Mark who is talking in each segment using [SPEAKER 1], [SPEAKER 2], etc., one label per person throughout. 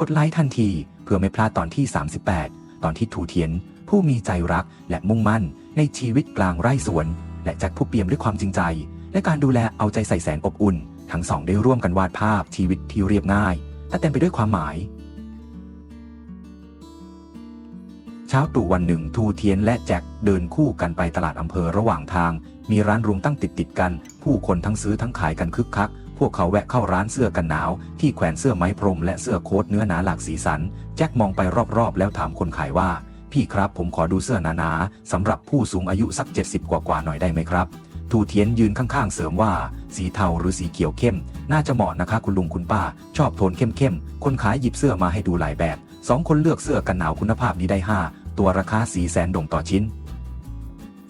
[SPEAKER 1] กดไลค์ทันที เพื่อไม่พลาดตอนที่ 38 ตอนที่ถูเทียน ผู้มีใจรักและมุ่งมั่น ในชีวิตกลางไร่สวน และแจ็คผู้เปี่ยมด้วยความจริงใจ และการดูแลเอาใจใส่แสนอบอุ่น ทั้งสองได้ร่วมกันวาดภาพชีวิตที่เรียบง่ายแต่เต็มไปด้วยความหมายเช้าตรู่วันหนึ่งทูเทียนและแจ็คเดินคู่กันไปตลาดอำเภอระหว่างทาง มีร้านรวงตั้งติดติดกัน ผู้คนทั้งซื้อทั้งขายกันคึกคัก พวกเขาแวะเข้าร้านเสื้อกันหนาว ที่แขวนเสื้อไม้พรมและเสื้อโค้ทเนื้อหนาหลากสีสัน แจ็คมองไปรอบๆ แล้วถามคนขายว่า พี่ครับผมขอดูเสื้อหนาๆสำหรับผู้สูงอายุสัก 70 กว่าๆหน่อยได้ไหมครับทูเทียนยืนข้างๆ เสริมว่า สีเทาหรือสีเขียวเข้ม น่าจะเหมาะนะคะคุณลุงคุณป้า ชอบโทนเข้มๆ คนขายหยิบเสื้อมาให้ดูหลายแบบสองคนเลือกเสื้อกันหนาวคุณภาพนี้ได้ห้าตัวราคาสีแสนดงต่อชิ้น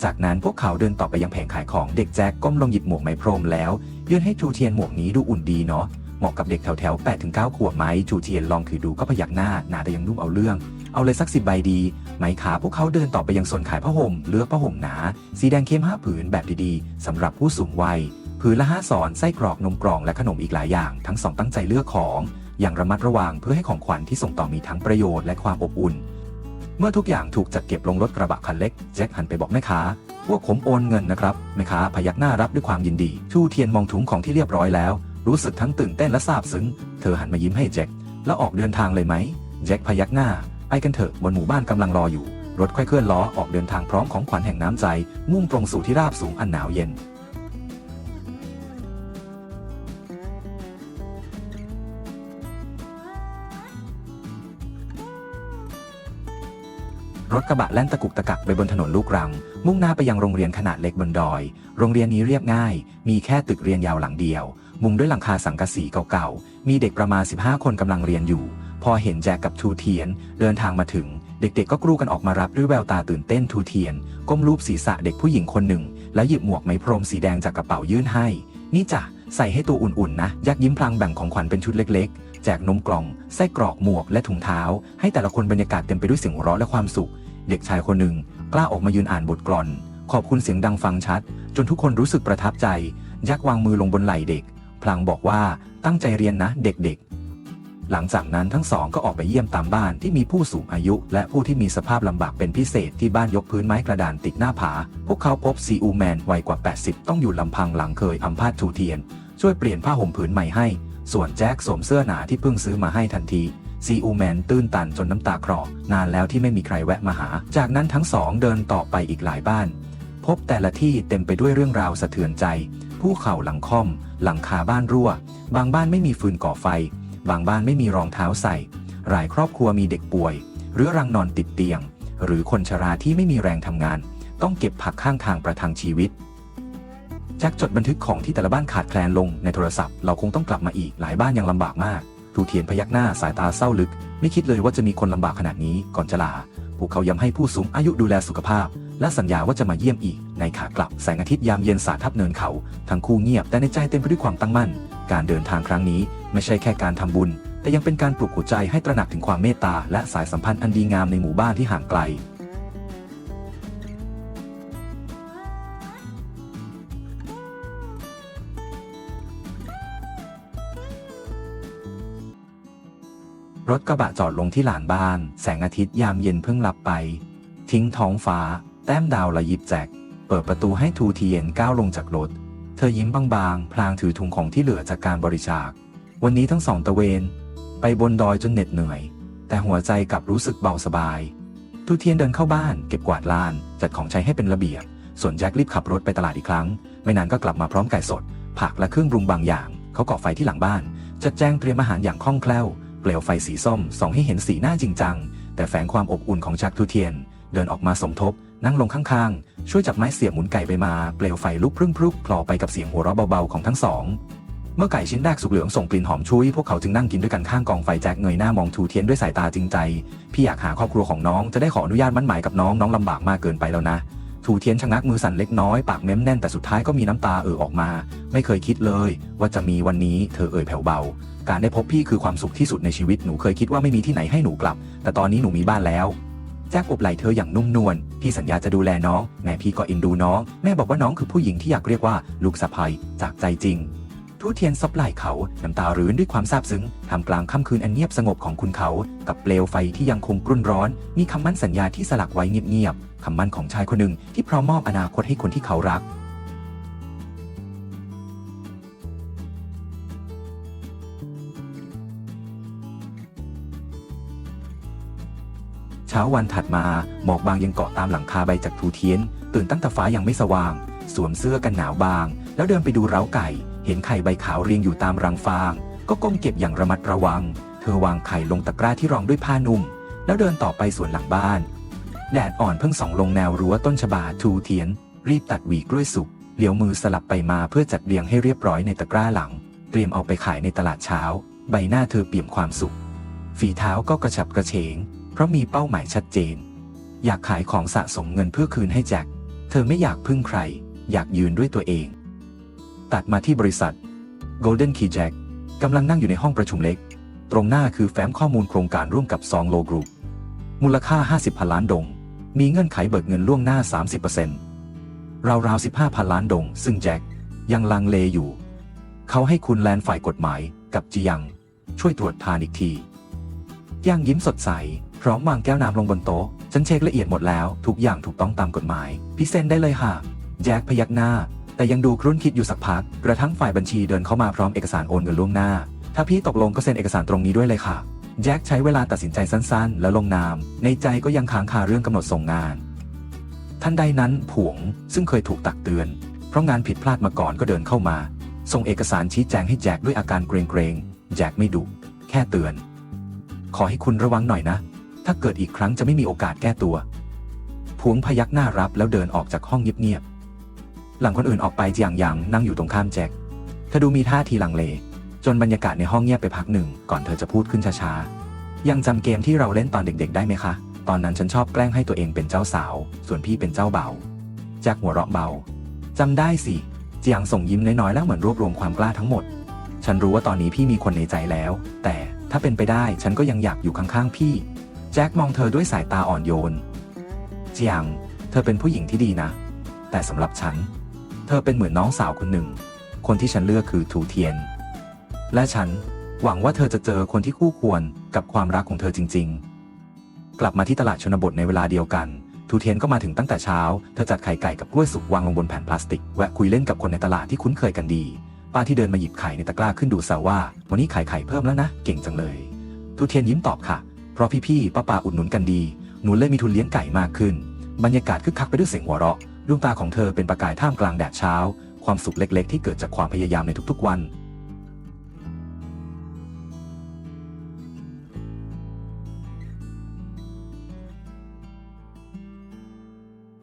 [SPEAKER 1] จากนั้นพวกเขาเดินต่อไปยังแผงขายของเด็กแจ็คก้มลงหยิบหมวกไหมพรมแล้ว ยื่นให้ทูเทียนหมวกนี้ดูอุ่นดีเนาะเหมาะกับเด็กแถวแถว8ถึง9ขวบไหมทูเทียนลองถือดูก็พยักหน้าหนาแต่ยังนุ่มเอาเรื่อง เอาเลยสักสิบใบดี ไหมขาพวกเขาเดินต่อไปยังโซนขายผ้าห่ม เลือกผ้าห่มหนา สีแดงเข้มห้าผืนแบบดีๆสำหรับผู้สูงวัยผืนละห้าสอนไส้กรอกนมกล่องและขนมอีกหลายอย่าง ทั้งสองตั้งใจเลือกของ อย่างระมัดระวังเพื่อให้ของขวัญที่ส่งต่อมีทั้งประโยชน์และความอบอุ่น เมื่อทุกอย่างถูกจัดเก็บลงรถกระบะคันเล็ก แจ็คหันไปบอกแม่ค้าว่าผมโอนเงินนะครับแม่ค้าพยักหน้ารับด้วยความยินดี ชูเทียนมองถุงของที่เรียบร้อยแล้ว รู้สึกทั้งตื่นเต้นและซาบซึ้ง เธอหันมายิ้มให้แจ็คแล้วออกเดินทางเลยไหม แจ็คพยักหน้าไปกันเถอะบนหมู่บ้านกำลังรออยู่ รถค่อยเคลื่อนล้อออกเดินทางพร้อมของขวัญแห่งน้ำใจ มุ่งตรงสู่ที่ราบสูงอันหนาวเย็น รถกระบะแล่นตะกุกตะกักไปบนถนนลูกรัง มุ่งหน้าไปยังโรงเรียนขนาดเล็กบนดอย โรงเรียนนี้เรียบง่าย มีแค่ตึกเรียนยาวหลังเดียว มุงด้วยหลังคาสังกะสีเก่าๆ มีเด็กประมาณ 15 คนกำลังเรียนอยู่ พอเห็นแจกกับทูเทียน เดินทางมาถึง เด็กๆก็กรูกันออกมารับด้วยแววตาตื่นเต้นทูเทียน ก้มรูปศีรษะเด็กผู้หญิงคนหนึ่ง แล้วหยิบหมวกไหมพรมสีแดงจากกระเป๋ายื่นให้ นี่จ้ะใส่ให้ตัวอุ่นๆนะ ยักยิ้มพลางแบ่งของขวัญเป็นชุดเล็กๆ แจกนมกล่อง ไส้กรอกหมวกและถุงเท้า ให้แต่ละคนบรรยากาศเต็มไปด้วยเสียงหัวเราะและความสุข เด็กชายคนหนึ่งกล้าออกมายืนอ่านบทกลอน ขอบคุณเสียงดังฟังชัด จนทุกคนรู้สึกประทับใจ ยักวางมือลงบนไหล่เด็ก พลางบอกว่าตั้งใจเรียนนะเด็กๆ หลังจากนั้นทั้งสองก็ออกไปเยี่ยมตามบ้านที่มีผู้สูงอายุ และผู้ที่มีสภาพลำบากเป็นพิเศษที่บ้านยกพื้นไม้กระดานติดหน้าผา พวกเขาพบซีอูแมนวัยกว่า 80 ต้องอยู่ลำพังหลังเคยอัมพาตทูเทียน ช่วยเปลี่ยนผ้าห่มผืนใหม่ให้ ส่วนแจ็คสวมเสื้อหนาที่เพิ่งซื้อมาให้ทันที ซีอูแมนตื้นตันจนน้ำตาคลอนานแล้วที่ไม่มีใครแวะมาหา จากนั้นทั้งสองเดินต่อไปอีกหลายบ้าน พบแต่ละที่เต็มไปด้วยเรื่องราวสะเทือนใจ ผู้เข่าหลังค่อม หลังคาบ้านรั่ว บางบ้านไม่มีฟืนก่อไฟ บางบ้านไม่มีรองเท้าใส่ หลายครอบครัวมีเด็กป่วย หรือรังนอนติดเตียง หรือคนชราที่ไม่มีแรงทำงาน ต้องเก็บผักข้างทางประทังชีวิตแจ็คจดบันทึกของที่แต่ละบ้านขาดแคลนลงในโทรศัพท์เราคงต้องกลับมาอีกหลายบ้านยังลำบากมาก ทูเทียนพยักหน้าสายตาเศร้าลึก ไม่คิดเลยว่าจะมีคนลำบากขนาดนี้ก่อนจะลาพวกเขาย้ำให้ผู้สูงอายุดูแลสุขภาพ และสัญญาว่าจะมาเยี่ยมอีก ในขากลับแสงอาทิตย์ยามเย็นสาดทับเนินเขา ทั้งคู่เงียบแต่ในใจเต็มไปด้วยความตั้งมั่น การเดินทางครั้งนี้ไม่ใช่แค่การทำบุญ แต่ยังเป็นการปลุกหัวใจให้ตระหนักถึงความเมตตาและสายสัมพันธ์อันดีงามในหมู่บ้านที่ห่างไกล รถกระบะจอดลงที่หลานบ้าน แสงอาทิตย์ยามเย็นเพิ่งหลับไป ทิ้งท้องฟ้า แต้มดาวละยิบแจก เปิดประตูให้ทูเทียนก้าวลงจากรถ เธอยิ้มบางๆ พลางถือถุงของที่เหลือจากการบริจาค วันนี้ทั้งสองตะเวน ไปบนดอยจนเหน็ดเหนื่อย แต่หัวใจกลับรู้สึกเบาสบาย ทูเทียนเดินเข้าบ้าน เก็บกวาดลาน จัดของใช้ให้เป็นระเบียบ ส่วนแจ็ครีบขับรถไปตลาดอีกครั้ง ไม่นานก็กลับมาพร้อมไก่สด ผักและเครื่องปรุงบางอย่าง เขาก่อไฟที่หลังบ้านจัดแจงเตรียมอาหารอย่างคล่องแคล่ว เปลวไฟสีส้มส่องให้เห็นสีหน้าจริงจัง แต่แฝงความอบอุ่นของแจ็คทูเทียน เดินออกมาสมทบ นั่งลงข้างๆ ช่วยจับไม้เสียบหมุนไก่ไปมา เปลวไฟลุกพรึ่งพรุกพลอไปกับเสียงหัวเราะเบาๆของทั้งสอง เมื่อไก่ชิ้นแรกสุกเหลืองส่งกลิ่นหอมชุยพวกเขาจึงนั่งกินด้วยกันข้างกองไฟแจ็คเงยหน้ามองทูเทียนด้วยสายตาจริงใจ พี่อยากหาครอบครัวของน้องจะได้ขออนุญาตมั่นหมายกับน้องน้องลำบากมากเกินไปแล้วนะทูเทียนชะงักมือสั่นเล็กน้อยปากเม้มแน่นแต่สุดท้ายก็มีน้ำตาเอ่อออกมา ไม่เคยคิดเลย ว่าจะมีวันนี้เธอเอ่ยแผ่วเบา การได้พบพี่คือความสุขที่สุดในชีวิตหนูเคยคิดว่าไม่มีที่ไหนให้หนูกลับ แต่ตอนนี้หนูมีบ้านแล้วแจ็คอบไหล่เธออย่างนุ่มนวล พี่สัญญาจะดูแลน้องแม่พี่ก็เอ็นดูน้อง แม่บอกว่าน้องคือผู้หญิงที่อยากเรียกว่าลูกสะใภ้จากใจจริงทูเทียนซบไหล่เขา น้ำตารื้นด้วยความซาบซึ้งทำกลางค่ำคืนอันเงียบสงบของคุณเขา กับเปลวไฟที่ยังคงกรุ่นร้อน มีคำมั่นสัญญาที่สลักไว้เงียบๆ คำมั่นของชายคนหนึ่งที่พร้อมมอบอนาคตให้คนที่เขารัก ช้าวันถัดมาหมอกบางยังเกาะตามหลังคาใบจากทูเทียน ตื่นตั้งแต่ฟ้ายังไม่สว่าง สวมเสื้อกันหนาวบาง แล้วเดินไปดูเร้าไก่ เห็นไข่ใบขาวเรียงอยู่ตามรังฟาง ก็ก้มเก็บอย่างระมัดระวัง เธอวางไข่ลงตะกร้าที่รองด้วยผ้านุ่ม แล้วเดินต่อไปสวนหลังบ้าน แดดอ่อนเพิ่งส่องลงแนวรั้วต้นชบาทูเทียน รีบตัดหวีกล้วยสุกเหลียวมือสลับไปมาเพื่อจัดเรียงให้เรียบร้อยในตะกร้าหลัง เตรียมเอาไปขายในตลาดเช้า ใบหน้าเธอเปี่ยมความสุข ฝีเท้าก็กระฉับกระเฉง ราะมีเป้าหมายชัดเจน อยากขายของสะสมเงินเพื่อคืนให้แจ็ค เธอไม่อยากพึ่งใคร อยากยืนด้วยตัวเอง ตัดมาที่บริษัท Golden Key Jack กำลังนั่งอยู่ในห้องประชุมเล็ก ตรงหน้าคือแฟ้มข้อมูลโครงการร่วมกับซองโลกรุ๊ปมูลค่า 50พันล้านดง มีเงื่อนไขเบิกเงินล่วงหน้า 30%ราวๆ15พันล้านดง ซึ่งแจ็คยังลังเลอยู่ เขาให้คุณแลนฝ่ายกฎหมายกับจียัง ช่วยตรวจทานอีกทีย่างยิ้มสดใส พร้อมวางแก้วน้ำลงบนโต๊ะ ฉันเช็คละเอียดหมดแล้ว ทุกอย่างถูกต้องตามกฎหมายพี่เซนได้เลยค่ะ แจ็คพยักหน้า แต่ยังดูครุ่นคิดอยู่สักพัก กระทั่งฝ่ายบัญชีเดินเข้ามาพร้อมเอกสารโอนเงินล่วงหน้า ถ้าพี่ตกลงก็เซ็นเอกสารตรงนี้ด้วยเลยค่ะ แจ็คใช้เวลาตัดสินใจสั้น ๆ แล้วลงนาม ในใจก็ยังค้างคาเรื่องกำหนดส่งงานทันใดนั้นผวงซึ่งเคยถูกตักเตือน เพราะงานผิดพลาดมาก่อนก็เดินเข้ามา ส่งเอกสารชี้แจงให้แจ็คด้วยอาการเกรงๆแจ็คไม่ดุแค่เตือน ขอให้คุณระวังหน่อยนะ ถ้าเกิดอีกครั้งจะไม่มีโอกาสแก้ตัวผวงพยักหน้ารับแล้วเดินออกจากห้องเงียบๆ หลังคนอื่นออกไปจียงหยังนั่งอยู่ตรงข้ามแจ็ค เธอดูมีท่าทีลังเล จนบรรยากาศในห้องเงียบไปพักหนึ่ง ก่อนเธอจะพูดขึ้นช้าๆ ยังจำเกมที่เราเล่นตอนเด็กๆ ได้ไหมคะ ตอนนั้นฉันชอบแกล้งให้ตัวเองเป็นเจ้าสาว ส่วนพี่เป็นเจ้าเบาแจ็คหัวเราะเบาจำได้สิจียงส่งยิ้มน้อยๆ แล้วเหมือนรวบรวมความกล้าทั้งหมด ฉันรู้ว่าตอนนี้พี่มีคนในใจแล้ว แต่ถ้าเป็นไปได้ฉันก็ยังอยากอยู่ข้างๆพี่ จ็คมองเธอด้วยสายตาอ่อนโยนเจียง เธอเป็นผู้หญิงที่ดีนะ แต่สำหรับฉัน เธอเป็นเหมือนน้องสาวคนหนึ่ง คนที่ฉันเลือกคือถูเทียน และฉันหวังว่าเธอจะเจอคนที่คู่ควรกับความรักของเธอจริง ๆ กลับมาที่ตลาดชนบทในเวลาเดียวกัน ทูเทียนก็มาถึงตั้งแต่เช้า เธอจัดไข่ไก่กับกล้วยสุกวางลงบนแผ่นพลาสติก แวะคุยเล่นกับคนในตลาดที่คุ้นเคยกันดี ป้าที่เดินมาหยิบไข่ในตะกร้าขึ้นดูแซวว่า วันนี้ขายไข่เพิ่มแล้วนะ เก่งจังเลย ทูเทียนยิ้มตอบค่ะ เพราะพี่ๆป้าป่าอุดหนุนกันดี หนูเลยมีทุนเลี้ยงไก่มากขึ้น บรรยากาศคึกคักไปด้วยเสียงหัวเราะ ดวงตาของเธอเป็นประกายท่ามกลางแดดเช้า ความสุขเล็กๆ ที่เกิดจากความพยายามในทุกๆวัน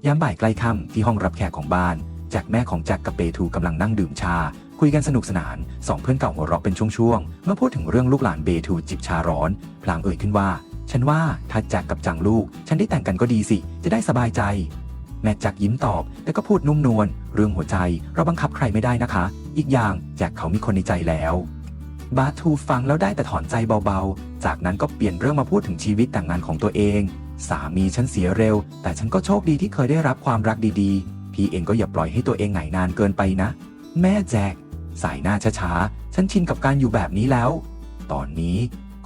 [SPEAKER 1] ยามบ่ายใกล้ค่ำที่ห้องรับแขกของบ้านแจ็คแม่ของแจ็คกับเปทูกำลังนั่งดื่มชา คุยกันสนุกสนานสองเพื่อนเก่าหัวเราะเป็นช่วงๆ เมื่อพูดถึงเรื่องลูกหลานเบทูจิบชาร้อน พลางเอ่ยขึ้นว่า ฉันว่าถ้าแจ็คกับจังลูก ฉันได้แต่งกันก็ดีสิ จะได้สบายใจ แม่แจ็คยิ้มตอบ แต่ก็พูดนุ่มนวลเรื่องหัวใจเราบังคับใครไม่ได้นะคะ อีกอย่างแจ็คเขามีคนในใจแล้วบาทูฟังแล้วได้แต่ถอนใจเบาๆ จากนั้นก็เปลี่ยนเรื่องมาพูดถึงชีวิตแต่งงานของตัวเอง สามีฉันเสียเร็ว แต่ฉันก็โชคดีที่เคยได้รับความรักดีๆ พี่เองก็อย่าปล่อยให้ตัวเองไหนนานเกินไปนะ แม่แจ็ก สายหน้าช้าๆ ฉันชินกับการอยู่แบบนี้แล้ว ตอนนี้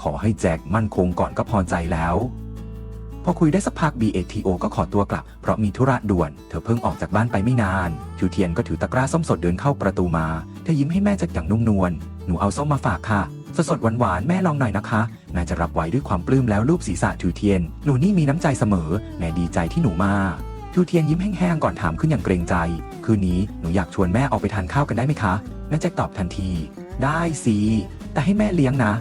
[SPEAKER 1] ขอให้แจกมั่นคงก่อนก็พอใจแล้ว พอคุยได้สักพัก BATO ก็ขอตัวกลับ เพราะมีธุระด่วน เธอเพิ่งออกจากบ้านไปไม่นานทิวเทียนก็ถือตะกร้าส้มสดเดินเข้าประตูมา เธอยิ้มให้แม่จากอย่างนุ่มนวล หนูเอาส้มมาฝากค่ะ สดสดๆหวานๆแม่ลองหน่อยนะคะแม่จะรับไว้ด้วยความปลื้มแล้วรูปศีรษะทิวเทียน หนูนี่มีน้ำใจเสมอ แม่ดีใจที่หนูมา ทิวเทียนยิ้มแห้งๆก่อนถามขึ้นอย่างเกรงใจ คืนนี้หนูอยากชวนแม่ออกไปทานข้าวกันได้ไหมคะแม่แจ็คตอบทันที ได้สิ แต่ให้แม่เลี้ยงนะ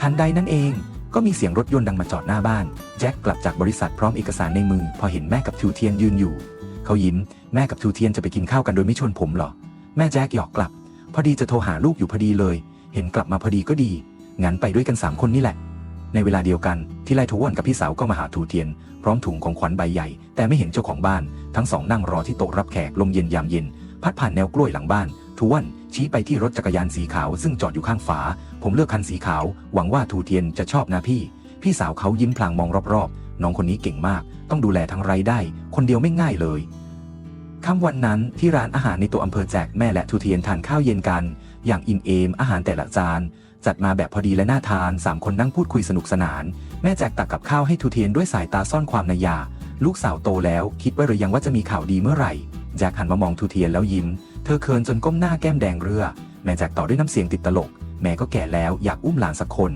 [SPEAKER 1] ทันใดนั่นเอง ก็มีเสียงรถยนต์ดังมาจอดหน้าบ้าน แจ็คกลับจากบริษัทพร้อมเอกสารในมือ พอเห็นแม่กับทิวเทียนยืนอยู่ เขายิ้ม แม่กับทิวเทียนจะไปกินข้าวกันโดยไม่ชวนผมหรอ แม่แจ็คหยอกกลับ พอดีจะโทรหาลูกอยู่พอดีเลย เห็นกลับมาพอดีก็ดี งั้นไปด้วยกันสามคนนี่แหละ ในเวลาเดียวกันที่ไล่ทวนกับพี่สาวก็มาหาทูเทียน พร้อมถุงของขวัญใบใหญ่ แต่ไม่เห็นเจ้าของบ้าน ทั้งสองนั่งรอที่โต๊ะรับแขกลมเย็นยามเย็น พัดผ่านแนวกล้วยหลังบ้านทวนชี้ไปที่รถจักรยานสีขาวซึ่งจอดอยู่ข้างฝา ผมเลือกคันสีขาว หวังว่าทูเทียนจะชอบนะพี่ พี่สาวเขายิ้มพลางมองรอบๆ น้องคนนี้เก่งมาก ต้องดูแลทั้งไรได้ คนเดียวไม่ง่ายเลยค่ำวันนั้นที่ร้านอาหารในตัวอำเภอแจกแม่และทูเทียนทานข้าวเย็นกัน อย่างอิ่มเอมอาหารแต่ละจาน จัดมาแบบพอดีและน่าทานสามคนนั่งพูดคุยสนุกสนาน แม่แจกตักกับข้าวให้ทูเทียนด้วยสายตาซ่อนความในยา ลูกสาวโตแล้ว คิดไว้หรือยังว่าจะมีข่าวดีเมื่อไหร่แจ็คหันมามองทูเทียนแล้วยิ้ม เธอเคินจนก้มหน้าแก้มแดงเรือ แม่แจ็คต่อด้วยน้ำเสียงติดตลก แม่ก็แก่แล้วอยากอุ้มหลานสักคน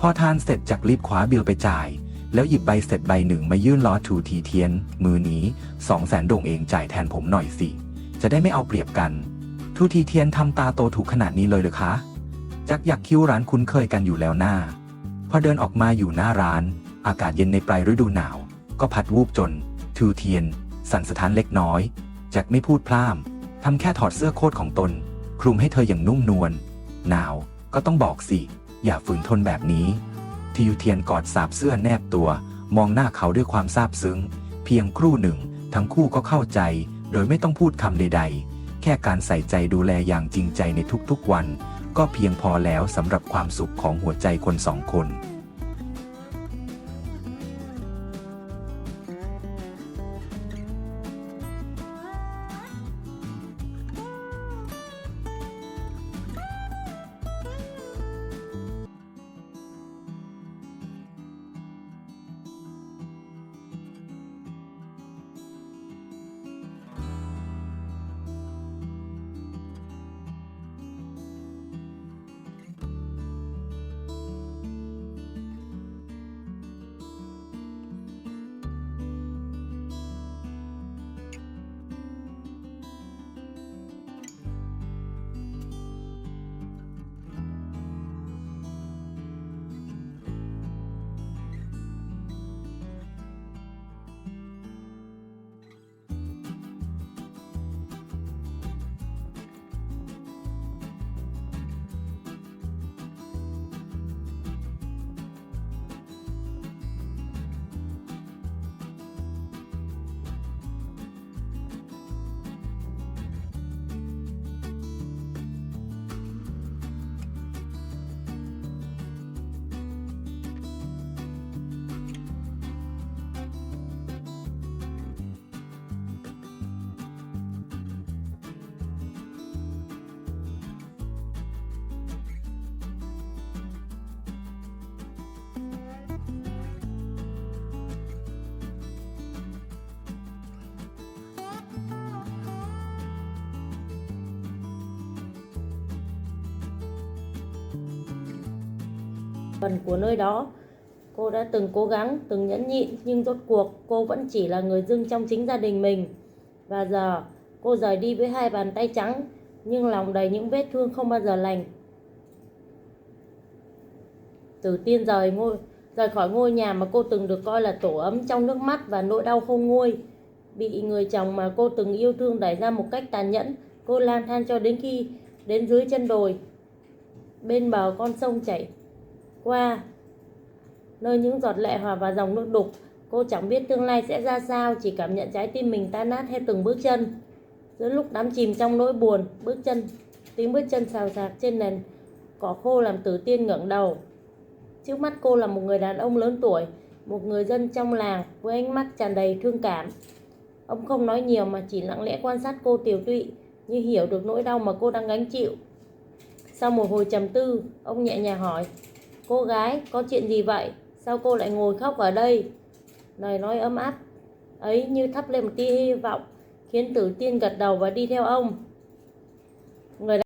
[SPEAKER 1] พอทานเสร็จจากรีบคว้าบิลไปจ่าย แล้วหยิบใบเสร็จใบหนึ่งมายื่นล้อทูทีเทียน มือนี้สองแสนโด่งเองจ่ายแทนผมหน่อยสิจะได้ไม่เอาเปรียบกันทูทีเทียนทำตาโตถูกขนาดนี้เลยหรือคะ จักอยากคิ้วร้านคุ้นเคยกันอยู่แล้วหน้า พอเดินออกมาอยู่หน้าร้าน อากาศเย็นในปลายฤดูหนาว ก็พัดวูบจนทูเทียน สั่นสะท้านเล็กน้อยแจ็คไม่พูดพร่ำทำแค่ถอดเสื้อโค้ทของตน คลุมให้เธออย่างนุ่มนวลหนาวก็ต้องบอกสิ อย่าฝืนทนแบบนี้ ทิวเทียนกอดสาบเสื้อแนบตัว มองหน้าเขาด้วยความซาบซึ้ง เพียงครู่หนึ่ง ทั้งคู่ก็เข้าใจ โดยไม่ต้องพูดคำใด ๆ แค่การใส่ใจดูแลอย่างจริงใจในทุกๆวัน ก็เพียงพอแล้วสำหรับความสุขของหัวใจคนสองคน
[SPEAKER 2] phần của nơi đó. Cô đã từng cố gắng, từng nhẫn nhịn, nhưng rốt cuộc cô vẫn chỉ là người dưng trong chính gia đình mình. Và giờ, cô rời đi với hai bàn tay trắng, nhưng lòng đầy những vết thương không bao giờ lành. Từ Tiên rời ngôi, rời khỏi ngôi nhà mà cô từng được coi là tổ ấm trong nước mắt và nỗi đau không nguôi. Bị người chồng mà cô từng yêu thương đẩy ra một cách tàn nhẫn, cô lang thang cho đến khi, đến dưới chân đồi. Bên bờ con sông chảy qua. Nơi những giọt lệ hòa vào dòng nước đục, cô chẳng biết tương lai sẽ ra sao, chỉ cảm nhận trái tim mình tan nát theo từng bước chân. Giữa lúc đắm chìm trong nỗi buồn, bước chân, tiếng bước chân xào xạc trên nền cỏ khô làm tử tiên ngẩng đầu. Trước mắt cô là một người đàn ông lớn tuổi, một người dân trong làng với ánh mắt tràn đầy thương cảm. Ông không nói nhiều mà chỉ lặng lẽ quan sát cô tiều tụy, như hiểu được nỗi đau mà cô đang gánh chịu. Sau một hồi trầm tư, ông nhẹ nhàng hỏi Cô gái, có chuyện gì vậy? Sao cô lại ngồi khóc ở đây? Lời nói ấm áp ấy như thắp lên một tia hy vọng, khiến tử tiên gật đầu và đi theo ông. Người